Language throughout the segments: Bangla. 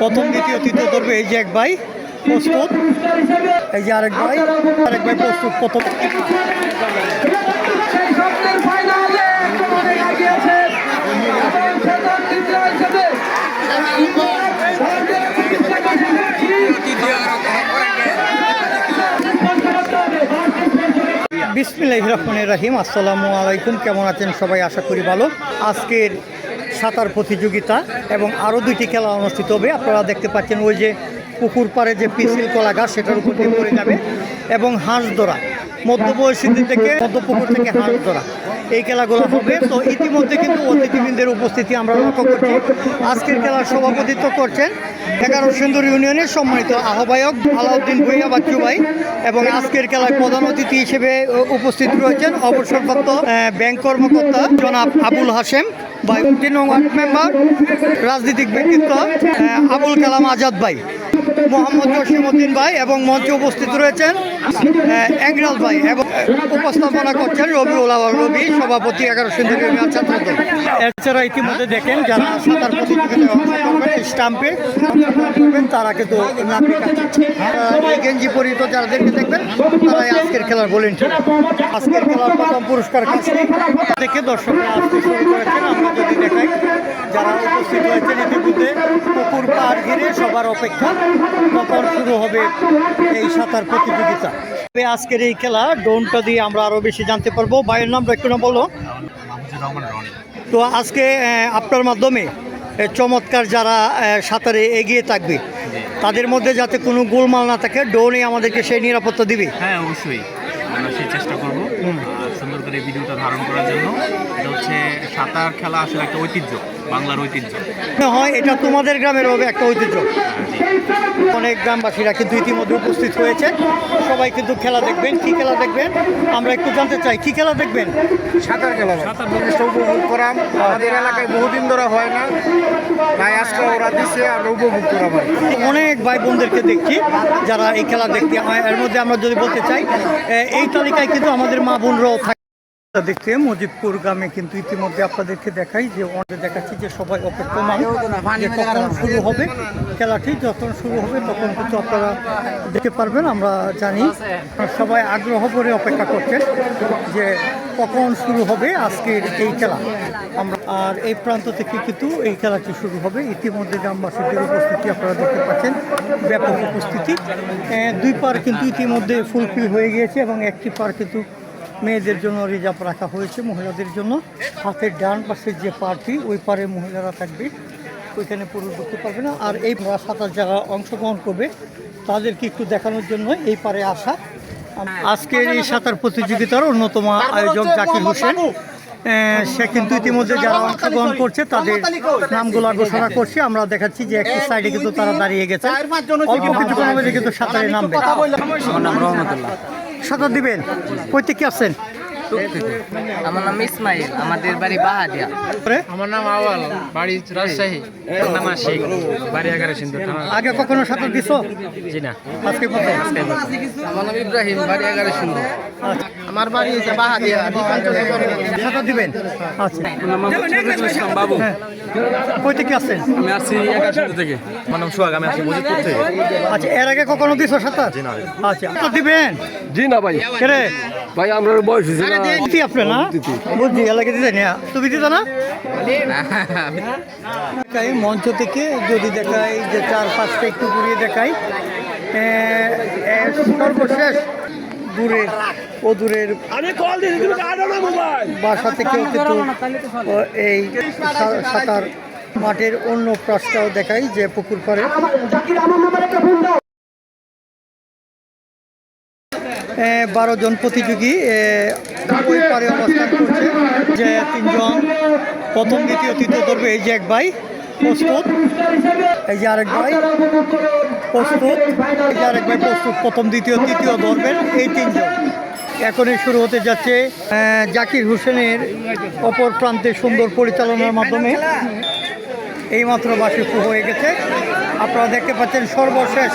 প্রথম দ্বিতীয় তৃতীয় ধরবে এই যে এক ভাই প্রস্তুত। এই যে আরেক ভাই আরেক ভাই প্রস্তুত প্রথম। বিসমিল্লাহ রহমানির রাহিম। আসসালামু আলাইকুম। কেমন আছেন সবাই? আশা করি ভালো। আজকের সাঁতার প্রতিযোগিতা এবং আরও দুইটি খেলা অনুষ্ঠিত হবে। আপনারা দেখতে পাচ্ছেন ওই যে পুকুর পাড়ে যে পিসিল কলা গাছ, সেটার উপর দিয়ে পড়ে যাবে এবং হাঁস ধরা। মধ্যবয়সীদের থেকে মধ্যপুকুর থেকে হাঁস ধরা। এই খেলাগুলো হবে। তো ইতিমধ্যে কিন্তু অতিথিবৃন্দের উপস্থিতি আমরা লক্ষ্য করছি। আজকের খেলার সভাপতিত্ব করছেন এগারো সুন্দর ইউনিয়নের সম্মানিত আহ্বায়ক আলাউদ্দিন ভুইয়া বাচ্চু ভাই এবং আজকের খেলায় প্রধান অতিথি হিসেবে উপস্থিত রয়েছেন অবসরপ্রাপ্ত ব্যাংক কর্মকর্তা জনাব আবুল হাসেম ভাই তিন ওয়ার্ড মেম্বার রাজনৈতিক ব্যক্তিত্ব আবুল কালাম আজাদ ভাই। মোহাম্মদ জসিমউদ্দিন ভাই এবং মঞ্চে উপস্থিত রয়েছেন এংরাজ ভাই এবং উপস্থাপনা করছেন রবিউল আওয়াল রবি সভাপতি এগারো সুন্দর ইউনিয়ন ছাত্র দল এছাড়া ইতিমধ্যে দেখেন যারা সাঁতার প্রতিযোগিতায় অংশগ্রহণ স্টাম্পে করবেন তারা কিন্তু গেঞ্জি পরিহিত যাদেরকে দেখবেন তারাই আজকের খেলার বলেন আজকের খেলার প্রথম পুরস্কার কাছে থেকে দর্শকরা আসতে শুরু করেছেন আমরা যদি দেখাই যারা উপস্থিত হয়েছেন ইতিমধ্যে পুকুর পাড় ঘিরে সবার অপেক্ষা। কখন শুরু হবে এই সাঁতার প্রতিযোগিতা। তবে আজকের এই খেলা ড্রোনটা দিয়ে আমরা আরও বেশি জানতে পারব। ভাইয়ের নামটা একটু না বলো। তো আজকে আপনার মাধ্যমে চমৎকার যারা সাঁতারে এগিয়ে থাকবে তাদের মধ্যে যাতে কোনো গোলমাল না থাকে ড্রোনে আমাদেরকে সেই নিরাপত্তা দিবে। হ্যাঁ অবশ্যই। আমরা সেই চেষ্টা করব সুন্দর করে ভিডিওটা ধারণ করার জন্য। এটা হচ্ছে সাঁতার খেলা আসলে একটা ঐতিহ্য বাংলার ঐতিহ্য। হয় এটা তোমাদের গ্রামের হবে একটা ঐতিহ্য। অনেক গ্রামবাসীরা কিন্তু ইতিমধ্যে উপস্থিত হয়েছে। সবাই কিন্তু খেলা দেখবেন কি খেলা দেখবেন? আমরা একটু জানতে চাই কি খেলা দেখবেন? সাঁতার খেলা জিনিসটা উপভোগ করাম আমাদের এলাকায় বহুদিন ধরে হয় না। তাই আজকে ওরা দিচ্ছে আমরা উপভোগ করা হয়। অনেক ভাই বোনদেরকে দেখছি যারা এই খেলা দেখতে এর মধ্যে আমরা যদি বলতে চাই এই তালিকায় কিন্তু আমাদের মা বোনরাও থাকে দেখতে মজিবপুর গ্রামে কিন্তু ইতিমধ্যে আপনাদেরকে দেখাই যে অনেক দেখাচ্ছি যে সবাই অপেক্ষমান যে কখন শুরু হবে খেলাটি যখন শুরু হবে তখন কিন্তু আপনারা দেখতে পারবেন আমরা জানি। সবাই আগ্রহ করে অপেক্ষা করছেন যে কখন শুরু হবে আজকের এই খেলা। আমরা আর এই প্রান্ত থেকে কিন্তু এই খেলাটি শুরু হবে। ইতিমধ্যে গ্রামবাসীদের উপস্থিতি আপনারা দেখতে পাচ্ছেন ব্যাপক উপস্থিতি। দুই পার কিন্তু ইতিমধ্যে ফুলফিল হয়ে গিয়েছে এবং একটি পার কিন্তু মেয়েদের জন্য রিজার্ভ রাখা হয়েছে, মহিলাদের জন্য। হাতের ডান পাশের যে পার্টি, ওই পারে মহিলারা থাকবে। ওইখানে পুরুষ ঢুকতে পারবে না। আর এই সাঁতার যারা অংশগ্রহণ করবে, তাদেরকে একটু দেখানোর জন্য এই পারে আসা। আজকের এই সাঁতার প্রতিযোগিতার অন্যতম আয়োজক জাকির হোসেন। সে কিন্তু ইতিমধ্যে যারা অংশগ্রহণ করছে, তাদের নামগুলো ঘোষণা করছে। আমরা দেখাচ্ছি যে একটি সাইডে কিন্তু তারা দাঁড়িয়ে গেছে। অল্প কিছুক্ষণের মধ্যে কিন্তু সাঁতারে নামবে। আমার নাম রহমতুল্লাহ। সাঁতার দিবেন? কইতে কি আছেন আমার নাম ইসমাইল আমাদের বাড়ি বাহাদিয়া? আমার নাম আওয়াল বাড়ি রাজশাহী নাম আশিক বাড়ি এগারো সিন্ধু আগে কখনো সাঁতার দিছো? জি না। আজকে আজকে আমার নাম ইব্রাহিম বাড়ি এগারো সিন্ধু। আচ্ছা, আমার বাড়ি হচ্ছে বাহাদিয়া সাঁতার দিবেন? আচ্ছা। ইসলাম বাবু। হ্যাঁ। কই থেকে আসছেন আমি আসছি একাশি থেকে। আমার নাম সোহাগ আমি আসছি মজিদপুর থেকে। আচ্ছা এর আগে কখনো দিছো সাঁতার? আচ্ছা সাঁতার দিবেন? জি না ভাই। কেরে ভাই আমরা বয়স হয়েছে না। দিতি না? বুঝছি এলাকা দিতে না তুমি দিত না? দেখাই মঞ্চ থেকে যদি দেখাই যে চার পাঁচটা একটু ঘুরিয়ে দেখাই সর্বশেষ দূরের ও দূরের বাসা থেকেও কিন্তু ও, এই সাঁতার মাঠের অন্য প্রাসটাও দেখাই যে পুকুর পাড়ে। বারো জন প্রতিযোগী পারে অবস্থান করছে। যে তিনজন প্রথম দ্বিতীয় তৃতীয় ধরবে এই যে এক ভাই প্রস্তুত। এই যে আরেক ভাই। প্রস্তুত আরেক ভাই প্রস্তুত প্রথম দ্বিতীয় তৃতীয় ধরবেন এই তিনজন। এখনই শুরু হতে যাচ্ছে জাকির হোসেনের অপর প্রান্তে সুন্দর পরিচালনার মাধ্যমে। এইমাত্র বাসে শুরু হয়ে গেছে। আপনারা দেখতে পাচ্ছেন সর্বশেষ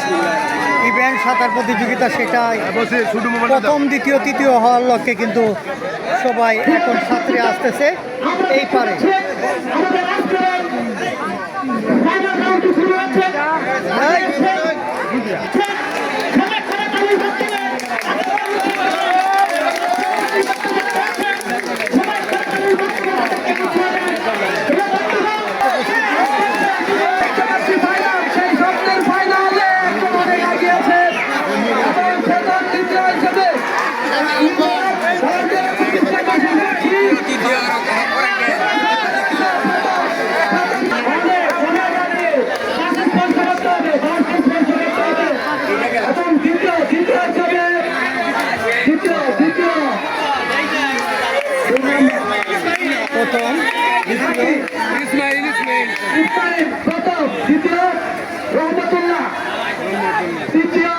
ইভেন্ট সাঁতার প্রতিযোগিতা সেটাই। প্রথম দ্বিতীয় তৃতীয় হওয়ার লক্ষ্যে কিন্তু সবাই এখন ছাত্রে আসতেছে। এই পারে। ¡Viva! ইসমাইল ইসমাইল। প্রথম দ্বিতীয় রহমতুল্লাহ। তৃতীয়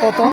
প্রথম।